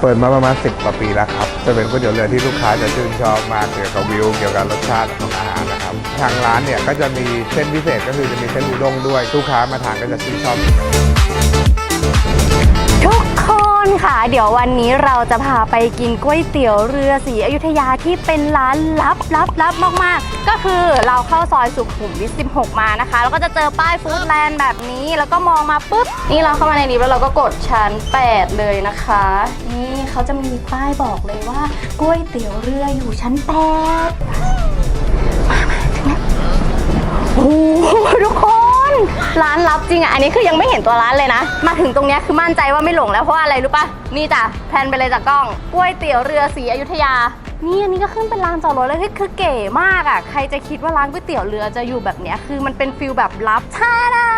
เปิดมาประมาณ 10 กว่าปีแล้วครับ จะเป็นก๋วยเตี๋ยวเรือที่ลูกค้าจะชื่นชอบมากเกี่ยวกับวิว เกี่ยวกับรสชาติของอาหารนะครับ ทางร้านเนี่ยก็จะมีเส้นพิเศษก็คือจะมีเส้นอุด้งด้วย ลูกค้ามาทานก็จะชื่นชอบ ทุกคน ค่ะ เดี๋ยววันนี้เราจะพาไปกินก๋วยเตี๋ยวเรือสีอยุธยาที่เป็นร้านลับลับลับมากๆ ก็คือเราเข้าซอยสุขุมวิท 16 มานะคะ แล้วก็จะเจอป้ายฟู้ดแลนด์แบบนี้ แล้วก็มองมาปุ๊บ นี่เราเข้ามาในลิฟต์แล้วเราก็กดชั้น 8 เลยนะคะ นี่เขาจะมีป้ายบอกเลยว่าก๋วยเตี๋ยวเรืออยู่ชั้น8โอ้โหทุกคน ร้านลับจริงอะ อันนี้คือยังไม่เห็นตัวร้านเลยนะ มาถึงตรงเนี้ยคือมั่นใจว่าไม่หลงแล้วเพราะว่าอะไรรู้ปะนี่จ้ะแพนไปเลยจากกล้องก๋วยเตี๋ยวเรือสีอยุธยา นี่อันนี้ก็ขึ้นเป็นลานจอดรถเลยเฮ้ยคือเก๋มากอะ ใครจะคิดว่าร้านก๋วยเตี๋ยวเรือจะอยู่แบบเนี้ยคือมันเป็นฟิลแบบลับท่าดำ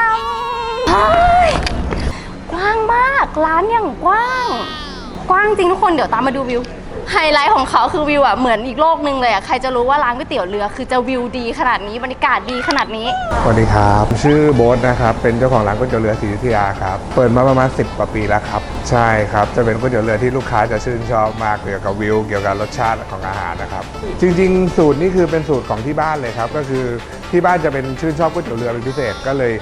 กว้างมากร้านอย่างกว้าง กว้างจริงทุกคนเดี๋ยวตามมาดูวิว ไฮไลท์ของเขาคือวิวอะเหมือนอีกโลกหนึ่งเลยอะใครจะรู้ว่าร้านก๋วยเตี๋ยวเรือ คือจะวิวดีขนาดนี้บรรยากาศดีขนาดนี้ สวัสดีครับ ชื่อโบ๊ทนะครับ เป็นเจ้าของร้านก๋วยเตี๋ยวเรือศรีอยุธยาครับ เปิดมาประมาณ 10กว่าปีแล้วครับ ใช่ครับ จะเป็นก๋วยเตี๋ยวเรือที่ลูกค้าจะชื่นชอบมากเกี่ยวกับวิว เกี่ยวกับรสชาติของอาหารนะครับ จริง ๆ สูตรนี่คือเป็นสูตรของที่บ้านเลยครับ ก็คือที่บ้านจะเป็นชื่นชอบก๋วยเตี๋ยวเรือเป็นพิเศษ ก็เลย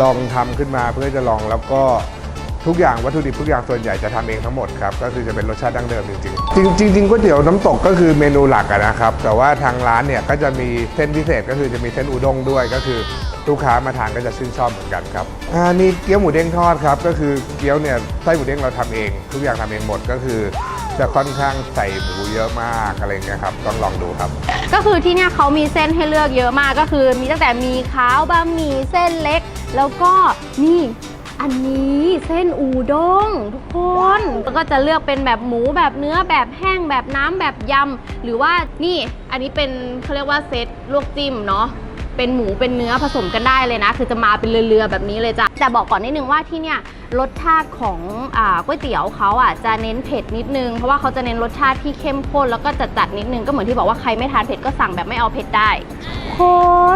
ลองทำขึ้นมาเพื่อจะลองแล้วก็ ทุกอย่างวัตถุดิบทุกอย่างส่วนใหญ่จะทำเองทั้งหมดครับก็คือจะเป็นรสชาติดั้งเดิมจริงๆจริงจริงๆก๋วยเตี๋ยวน้ำตกก็คือเมนูหลักะนะครับแต่ว่าทางร้านเนี่ยก็จะมีเส้นพิเศษก็คือจะมีเส้นอุด้งด้วยก็คือลูกค้ามาทานก็จะชื่นชอบเหมือนกันครับอ่านี่เกี๊ยวหมูเด้งทอดครับก็คือเกี๊ยวเนี่ยไส้หมูเด้งเราทำเอง ทุกอย่างทำเองหมดก็คือ จะค่อนข้างใส่หมูเยอะมากอะไรเงี้ยครับต้องลองดูครับ ก็คือที่เนี่ยเขามีเส้นให้เลือกเยอะมากก็คือ มีตั้งแต่มีขาวบะหมี่เส้นเล็ก แล้วก็นี่ อันนี้เส้นอูด้งทุกคนแล้วก็จะเลือกเป็นแบบหมูแบบเนื้อแบบแห้งแบบน้ำแบบยำหรือว่านี่อันนี้เป็นเขาเรียกว่าเซตลวกจิ้มเนาะ เป็นหมูเป็นเนื้อผสมกันได้เลยนะ คือจะมาเป็นเรือๆแบบนี้เลยจ้ะแต่บอกก่อนนิดนึงว่าที่เนี่ยรสชาติของอ่าก๋วยเตี๋ยวเขาอะจะเน้นเผ็ดนิดนึง เพราะว่าเขาจะเน้นรสชาติที่เข้มข้นแล้วก็จัดๆนิดนึงก็เหมือนที่บอกว่าใครไม่ทานเผ็ดก็สั่งแบบไม่เอาเผ็ดได้ค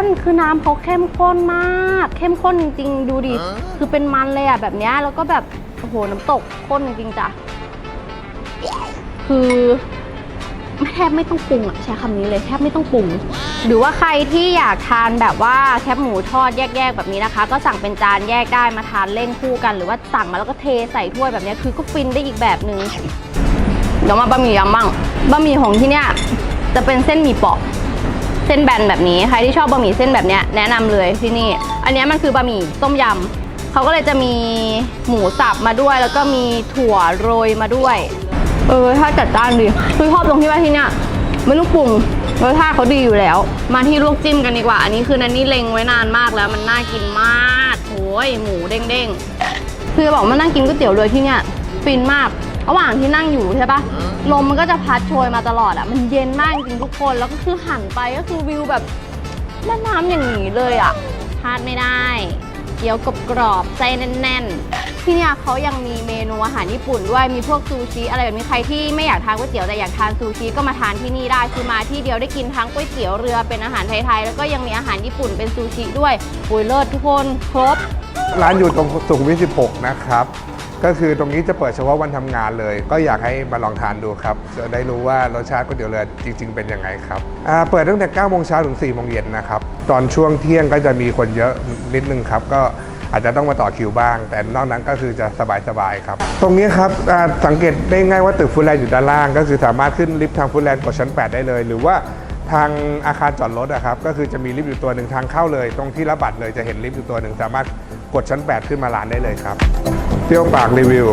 นคือน้ำเขาเข้มข้นมาก เข้มข้นจริงๆ ดูดิคือเป็นมันเลยอะแบบเนี้ยแล้วก็แบบโอ้โหน้ำตกข้นจริงๆจ้ะคือ แทบไม่ต้องปรุงอะใช้คำนี้เลยแทบไม่ต้องปรุง หรือว่าใครที่อยากทานแบบว่าแคบหมูทอดแยกๆแบบนี้นะคะ ก็สั่งเป็นจานแยกได้มาทานเล่นคู่กัน หรือว่าสั่งมาแล้วก็เทใส่ถ้วยแบบนี้คือก็ฟินได้อีกแบบหนึ่งเดี๋ยวมาบะหมี่ยำบ้างบะหมี่ของที่เนี้ยจะเป็นเส้นหมี่เปาะเส้นแบนแบบนี้ใครที่ชอบบะหมี่เส้นแบบเนี้ยแนะนำเลยที่นี่ อันนี้มันคือบะหมี่ต้มยำเขาก็เลยจะมีหมูสับมาด้วย แล้วก็มีถั่วโรยมาด้วย เออถ้าจัดจ้านดีคือชอบตรงที่ว่าที่เนี้ยไม่ต้องปรุงรสชาติเขาดีอยู่แล้ว มาที่ลวกจิ้มกันดีกว่า อันนี้คือนันนี่เล็งไว้นานมากแล้วมันน่ากินมากโอ้ยหมูเด้งๆ คือจะบอกมานั่งกินก๋วยเตี๋ยวเรือที่เนี่ยฟินมากระหว่างที่นั่งอยู่ใช่ปะลมมันก็จะพัดโชยมาตลอดอะ มันเย็นมากจริงทุกคนแล้วก็คือหันไปก็คือวิวแบบแม่น้ำอย่างนี้เลยอะพลาดไม่ได้เกี๊ยวกรอบกรอบๆใจแน่นๆ ที่เนี่ยเขายังมีเมนูอาหารญี่ปุ่นด้วยมีพวกซูชิอะไรแบบนี้ใครที่ไม่อยากทานก๋วยเตี๋ยวแต่อยากทานซูชิก็มาทานที่นี่ได้คือมาที่เดียวได้กินทั้งก๋วยเตี๋ยวเรือเป็นอาหารไทยๆแล้วก็ยังมีอาหารญี่ปุ่นเป็นซูชิด้วยโอ้ยเลิศทุกคนครบ ร้านอยู่ตรงสุขุมวิท16 นะครับ ก็คือตรงนี้จะเปิดเฉพาะวันทำงานเลย ก็อยากให้มาลองทานดูครับจะได้รู้ว่ารสชาติก๋วยเตี๋ยวเรือจริง ๆ เป็นยังไงครับอ่าเปิดตั้งแต่9โมงเช้าถึง4โมงเย็นนะครับ ตอนช่วงเที่ยงก็จะมีคนเยอะนิดนึงครับ ก็ อาจจะต้องมาต่อคิวบ้าง แต่นอกนั้นก็คือจะสบายๆครับ ตรงนี้ครับสังเกตได้ง่ายว่าตึกฟูแลนด์อยู่ด้านล่าง ก็คือสามารถขึ้นลิฟต์ทางฟูแลนด์กดชั้น 8 ได้เลย หรือว่าทางอาคารจอดรถอะครับก็คือจะมีลิฟต์อยู่ตัวหนึ่งทางเข้าเลย ตรงที่รับบัตรเลยจะเห็นลิฟต์อยู่ตัวหนึ่งสามารถกดชั้น 8 ขึ้นมาลานได้เลยครับเปรี้ยวปากรีวิว